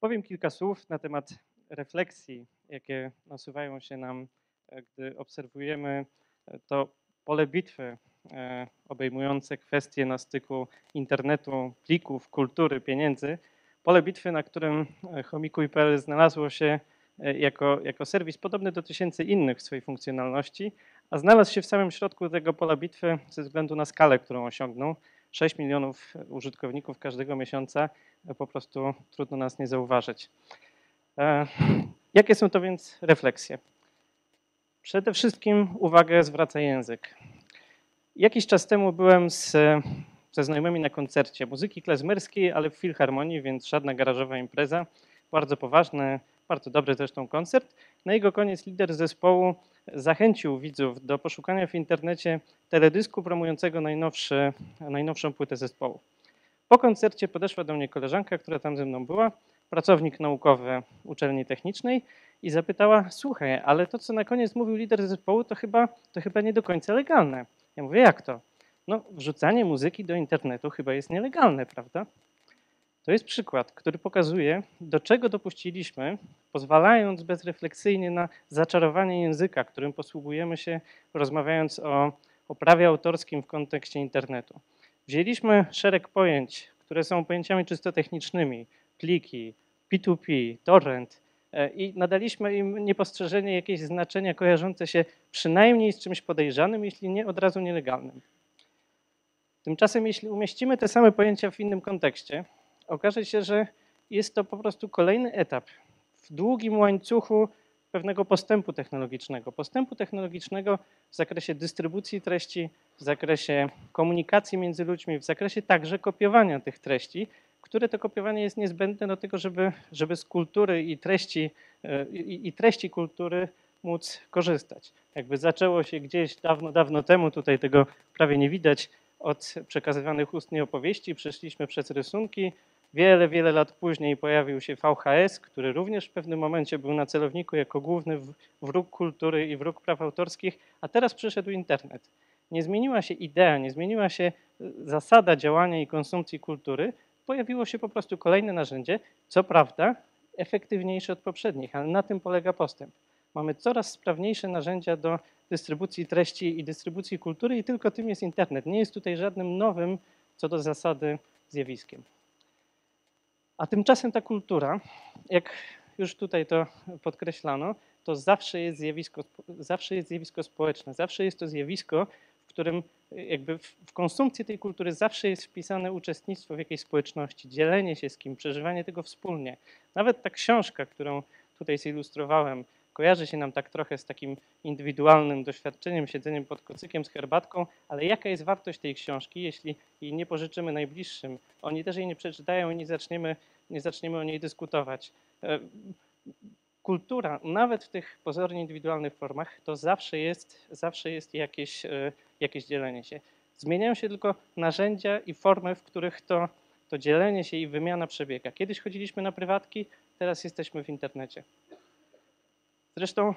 Powiem kilka słów na temat refleksji, jakie nasuwają się nam, e, gdy obserwujemy e, to pole bitwy e, obejmujące kwestie na styku internetu, plików, kultury, pieniędzy. Pole bitwy, na którym chomikuj.pl znalazło się jako, jako serwis podobny do tysięcy innych w swojej funkcjonalności, a znalazł się w samym środku tego pola bitwy ze względu na skalę, którą osiągnął. 6 milionów użytkowników każdego miesiąca, po prostu trudno nas nie zauważyć. E, jakie są to więc refleksje? Przede wszystkim uwagę zwraca język. Jakiś czas temu byłem z, ze znajomymi na koncercie muzyki klezmerskiej, ale w filharmonii, więc żadna garażowa impreza. Bardzo poważny, bardzo dobry zresztą koncert. Na jego koniec lider zespołu zachęcił widzów do poszukania w internecie teledysku promującego najnowszy, najnowszą płytę zespołu. Po koncercie podeszła do mnie koleżanka, która tam ze mną była, pracownik naukowy uczelni technicznej i zapytała, słuchaj, ale to co na koniec mówił lider zespołu to chyba, to chyba nie do końca legalne. Ja mówię, jak to? No wrzucanie muzyki do internetu chyba jest nielegalne, prawda? To jest przykład, który pokazuje, do czego dopuściliśmy, pozwalając bezrefleksyjnie na zaczarowanie języka, którym posługujemy się, rozmawiając o, o prawie autorskim w kontekście internetu. Wzięliśmy szereg pojęć, które są pojęciami czysto technicznymi, pliki, P2P, torrent, e, i nadaliśmy im niepostrzeżenie jakieś znaczenia kojarzące się przynajmniej z czymś podejrzanym, jeśli nie od razu nielegalnym. Tymczasem, jeśli umieścimy te same pojęcia w innym kontekście, okaże się, że jest to po prostu kolejny etap w długim łańcuchu pewnego postępu technologicznego. Postępu technologicznego w zakresie dystrybucji treści, w zakresie komunikacji między ludźmi, w zakresie także kopiowania tych treści, które to kopiowanie jest niezbędne do tego, żeby, żeby z kultury i treści, e, i, i treści kultury móc korzystać. Jakby zaczęło się gdzieś dawno, dawno temu, tutaj tego prawie nie widać, od przekazywanych ustnie opowieści, przeszliśmy przez rysunki, Wiele, wiele lat później pojawił się VHS, który również w pewnym momencie był na celowniku jako główny wróg kultury i wróg praw autorskich, a teraz przyszedł internet. Nie zmieniła się idea, nie zmieniła się e, zasada działania i konsumpcji kultury, pojawiło się po prostu kolejne narzędzie, co prawda efektywniejsze od poprzednich, ale na tym polega postęp. Mamy coraz sprawniejsze narzędzia do dystrybucji treści i dystrybucji kultury i tylko tym jest internet. Nie jest tutaj żadnym nowym co do zasady zjawiskiem. A tymczasem ta kultura, jak już tutaj to podkreślano, to zawsze jest zjawisko, zawsze jest zjawisko społeczne, zawsze jest to zjawisko, w którym jakby w konsumpcji tej kultury zawsze jest wpisane uczestnictwo w jakiejś społeczności, dzielenie się z kim, przeżywanie tego wspólnie. Nawet ta książka, którą tutaj zilustrowałem, kojarzy się nam tak trochę z takim indywidualnym doświadczeniem, siedzeniem pod kocykiem z herbatką, ale jaka jest wartość tej książki, jeśli jej nie pożyczymy najbliższym? Oni też jej nie przeczytają i nie zaczniemy, nie zaczniemy o niej dyskutować. E, kultura, nawet w tych pozornie indywidualnych formach, to zawsze jest, zawsze jest jakieś, e, jakieś dzielenie się. Zmieniają się tylko narzędzia i formy, w których to, to dzielenie się i wymiana przebiega. Kiedyś chodziliśmy na prywatki, teraz jesteśmy w internecie. Zresztą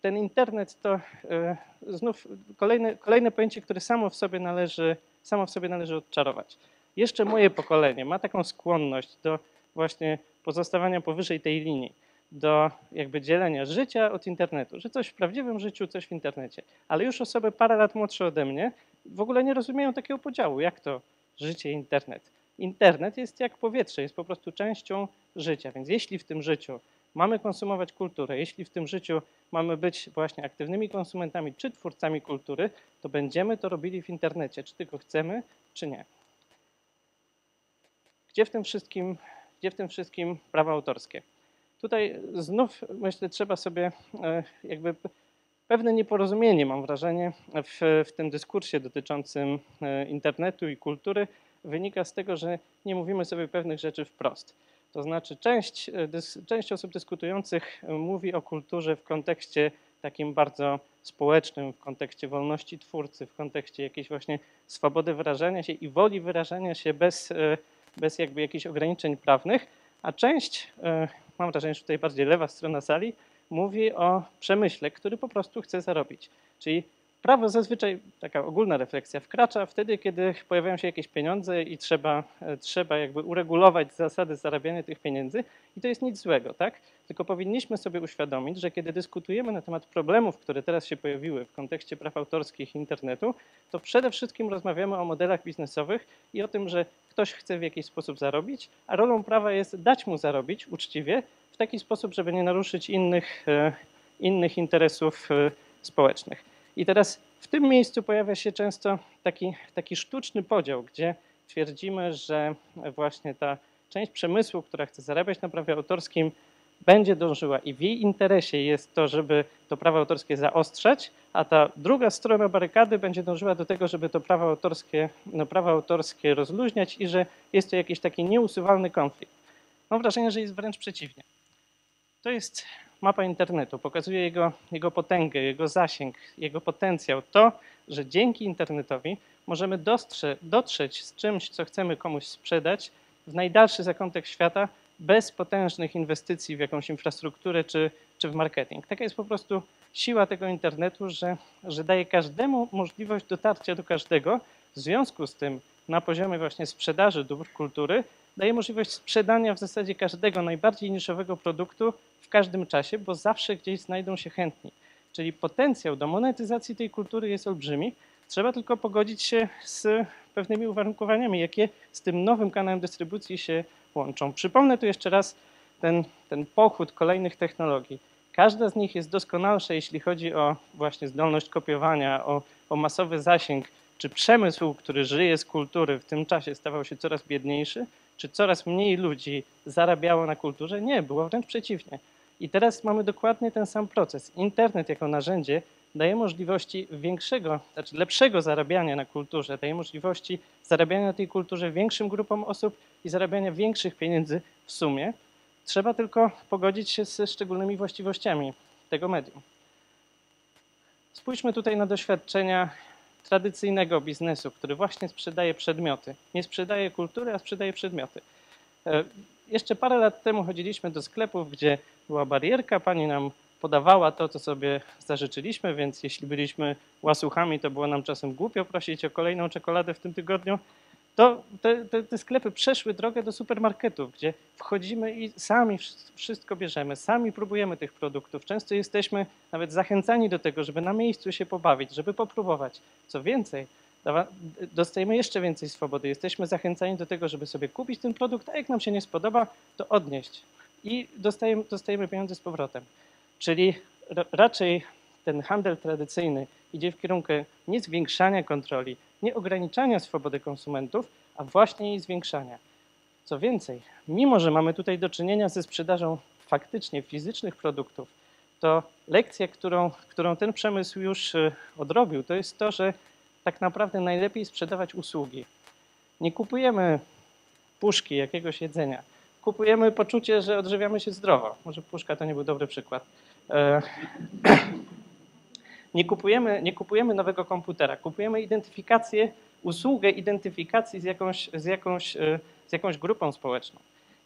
ten internet to e, znów kolejne, kolejne pojęcie, które samo w sobie należy, samo w sobie należy odczarować. Jeszcze moje pokolenie ma taką skłonność do właśnie pozostawania powyżej tej linii, do jakby dzielenia życia od internetu, że coś w prawdziwym życiu, coś w internecie. Ale już osoby parę lat młodsze ode mnie w ogóle nie rozumieją takiego podziału, jak to życie internet. Internet jest jak powietrze, jest po prostu częścią życia, więc jeśli w tym życiu mamy konsumować kulturę, jeśli w tym życiu mamy być właśnie aktywnymi konsumentami czy twórcami kultury, to będziemy to robili w internecie, czy tylko chcemy, czy nie. Gdzie w tym wszystkim, gdzie w tym wszystkim prawa autorskie? Tutaj znów myślę, trzeba sobie e, jakby pewne nieporozumienie, mam wrażenie, w, w tym dyskursie dotyczącym e, internetu i kultury wynika z tego, że nie mówimy sobie pewnych rzeczy wprost. To znaczy część, e, część osób dyskutujących e, mówi o kulturze w kontekście takim bardzo społecznym, w kontekście wolności twórcy, w kontekście jakiejś właśnie swobody wyrażania się i woli wyrażania się bez, e, bez jakby jakichś ograniczeń prawnych, a część, mam wrażenie, że tutaj bardziej lewa strona sali, mówi o przemyśle, który po prostu chce zarobić. Czyli prawo zazwyczaj, taka ogólna refleksja, wkracza wtedy, kiedy pojawiają się jakieś pieniądze i trzeba, e, trzeba jakby uregulować zasady zarabiania tych pieniędzy i to jest nic złego, tak? Tylko powinniśmy sobie uświadomić, że kiedy dyskutujemy na temat problemów, które teraz się pojawiły w kontekście praw autorskich internetu, to przede wszystkim rozmawiamy o modelach biznesowych i o tym, że ktoś chce w jakiś sposób zarobić, a rolą prawa jest dać mu zarobić uczciwie w taki sposób, żeby nie naruszyć innych, e, innych interesów e, społecznych. I teraz w tym miejscu pojawia się często taki, taki sztuczny podział, gdzie twierdzimy, że właśnie ta część przemysłu, która chce zarabiać na prawie autorskim, będzie dążyła i w jej interesie jest to, żeby to prawo autorskie zaostrzać, a ta druga strona barykady będzie dążyła do tego, żeby to prawo autorskie, no prawo autorskie rozluźniać i że jest to jakiś taki nieusuwalny konflikt. Mam wrażenie, że jest wręcz przeciwnie. To jest mapa internetu, pokazuje jego, jego potęgę, jego zasięg, jego potencjał. To, że dzięki internetowi możemy dostrze, dotrzeć z czymś, co chcemy komuś sprzedać w najdalszy zakątek świata bez potężnych inwestycji w jakąś infrastrukturę czy, czy w marketing. Taka jest po prostu siła tego internetu, że, że daje każdemu możliwość dotarcia do każdego. W związku z tym na poziomie właśnie sprzedaży dóbr kultury daje możliwość sprzedania w zasadzie każdego najbardziej niszowego produktu w każdym czasie, bo zawsze gdzieś znajdą się chętni. Czyli potencjał do monetyzacji tej kultury jest olbrzymi. Trzeba tylko pogodzić się z pewnymi uwarunkowaniami, jakie z tym nowym kanałem dystrybucji się łączą. Przypomnę tu jeszcze raz ten, ten pochód kolejnych technologii. Każda z nich jest doskonalsza, jeśli chodzi o właśnie zdolność kopiowania, o, o masowy zasięg, czy przemysł, który żyje z kultury w tym czasie stawał się coraz biedniejszy, czy coraz mniej ludzi zarabiało na kulturze? Nie, było wręcz przeciwnie. I teraz mamy dokładnie ten sam proces. Internet jako narzędzie daje możliwości większego, znaczy lepszego zarabiania na kulturze, daje możliwości zarabiania na tej kulturze większym grupom osób i zarabiania większych pieniędzy w sumie. Trzeba tylko pogodzić się ze szczególnymi właściwościami tego medium. Spójrzmy tutaj na doświadczenia tradycyjnego biznesu, który właśnie sprzedaje przedmioty. Nie sprzedaje kultury, a sprzedaje przedmioty. E, jeszcze parę lat temu chodziliśmy do sklepów, gdzie była barierka, pani nam podawała to, co sobie zażyczyliśmy, więc jeśli byliśmy łasuchami, to było nam czasem głupio prosić o kolejną czekoladę w tym tygodniu. To te, te, te, sklepy przeszły drogę do supermarketów, gdzie wchodzimy i sami wszystko bierzemy, sami próbujemy tych produktów. Często jesteśmy nawet zachęcani do tego, żeby na miejscu się pobawić, żeby popróbować. Co więcej, dostajemy jeszcze więcej swobody. Jesteśmy zachęcani do tego, żeby sobie kupić ten produkt, a jak nam się nie spodoba, to odnieść. I dostajemy, dostajemy pieniądze z powrotem. Czyli raczej ten handel tradycyjny idzie w kierunku nie zwiększania kontroli, nie ograniczania swobody konsumentów, a właśnie jej zwiększania. Co więcej, mimo że mamy tutaj do czynienia ze sprzedażą faktycznie fizycznych produktów, to lekcja, którą, którą ten przemysł już y, odrobił, to jest to, że tak naprawdę najlepiej sprzedawać usługi. Nie kupujemy puszki jakiegoś jedzenia. Kupujemy poczucie, że odżywiamy się zdrowo. Może puszka to nie był dobry przykład. E, nie kupujemy, nie kupujemy nowego komputera, kupujemy identyfikację, usługę identyfikacji z jakąś, z jakąś, e, z jakąś grupą społeczną.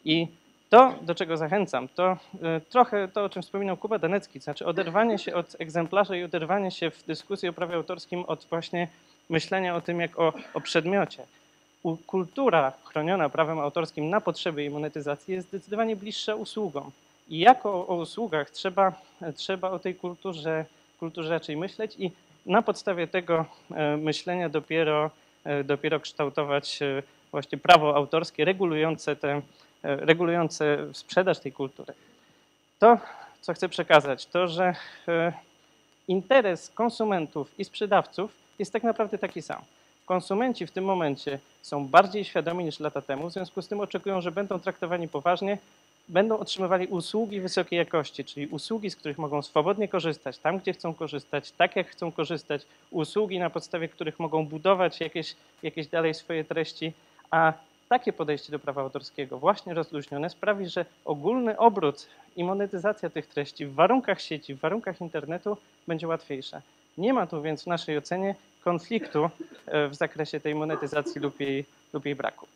I to, do czego zachęcam, to e, trochę to, o czym wspominał Kuba Danecki, to znaczy oderwanie się od egzemplarza i oderwanie się w dyskusji o prawie autorskim od właśnie myślenia o tym jak o, o przedmiocie. Kultura chroniona prawem autorskim na potrzeby jej monetyzacji jest zdecydowanie bliższa usługom. I jako o usługach trzeba, trzeba o tej kulturze, kulturze raczej myśleć i na podstawie tego e, myślenia dopiero, e, dopiero kształtować e, właśnie prawo autorskie regulujące, te, regulujące sprzedaż tej kultury. To, co chcę przekazać, to, że interes konsumentów i sprzedawców jest tak naprawdę taki sam. Konsumenci w tym momencie są bardziej świadomi niż lata temu, w związku z tym oczekują, że będą traktowani poważnie, będą otrzymywali usługi wysokiej jakości, czyli usługi, z których mogą swobodnie korzystać, tam gdzie chcą korzystać, tak jak chcą korzystać, usługi, na podstawie których mogą budować jakieś, jakieś dalej swoje treści, a takie podejście do prawa autorskiego, właśnie rozluźnione, sprawi, że ogólny obrót i monetyzacja tych treści w warunkach sieci, w warunkach internetu będzie łatwiejsza. Nie ma tu więc w naszej ocenie konfliktu e, w zakresie tej monetyzacji lub jej, lub jej braku.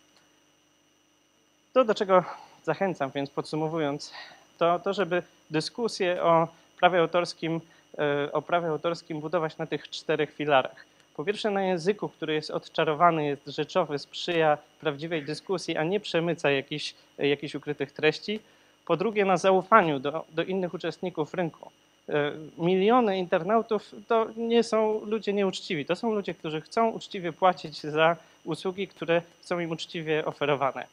To, do czego zachęcam, więc podsumowując, to, to żeby dyskusję o prawie autorskim, e, o prawie autorskim budować na tych czterech filarach. Po pierwsze na języku, który jest odczarowany, jest rzeczowy, sprzyja prawdziwej dyskusji, a nie przemyca jakichś, ukrytych treści. Po drugie na zaufaniu do, do innych uczestników rynku. E, Miliony internautów to nie są ludzie nieuczciwi, to są ludzie, którzy chcą uczciwie płacić za usługi, które są im uczciwie oferowane.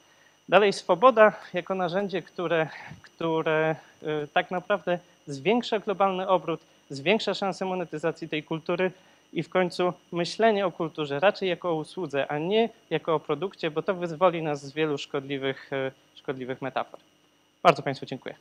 Dalej swoboda jako narzędzie, które, które y, tak naprawdę zwiększa globalny obrót, zwiększa szanse monetyzacji tej kultury i w końcu myślenie o kulturze raczej jako o usłudze, a nie jako o produkcie, bo to wyzwoli nas z wielu szkodliwych, y, szkodliwych metafor. Bardzo Państwu dziękuję.